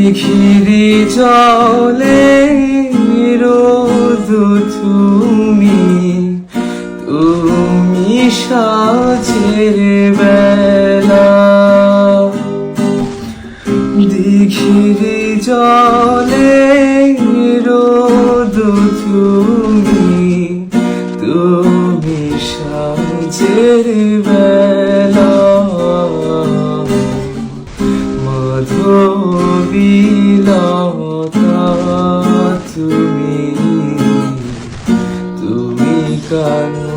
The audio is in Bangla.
দিঘিরি জলে রোদ তুমি তুমি সাজের বেলা। দিঘিরি জলে রোদ তুমি তুমি সাজের বেলা মধুবিলতা তুমি তুমি কান